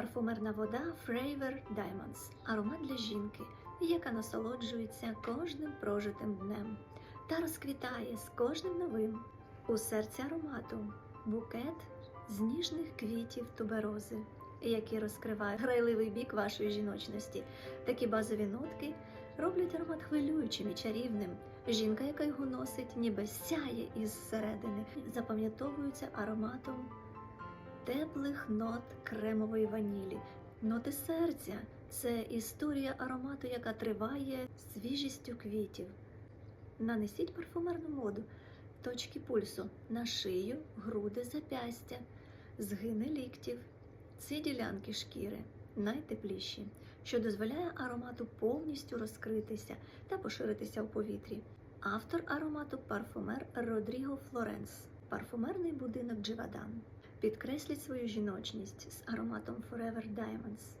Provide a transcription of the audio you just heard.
Парфумерна вода Fravor Diamonds. Аромат для жінки, яка насолоджується кожним прожитим днем та розквітає з кожним новим. У серці аромату букет з ніжних квітів туберози, які розкривають грайливий бік вашої жіночності. Такі базові нотки роблять аромат хвилюючим і чарівним. Жінка, яка його носить, ніби сяє із середини, запам'ятовується ароматом теплих нот кремової ванілі. Ноти серця це історія аромату, яка триває свіжістю квітів. Нанесіть парфумерну воду, точки пульсу на шию, груди, запястя, згини ліктів. Ці ділянки шкіри найтепліші, що дозволяє аромату повністю розкритися та поширитися в повітрі. Автор аромату парфумер Родріго Флоренс, парфумерний будинок Дживадан. Підкресліть свою жіночність з ароматом Forever Diamonds.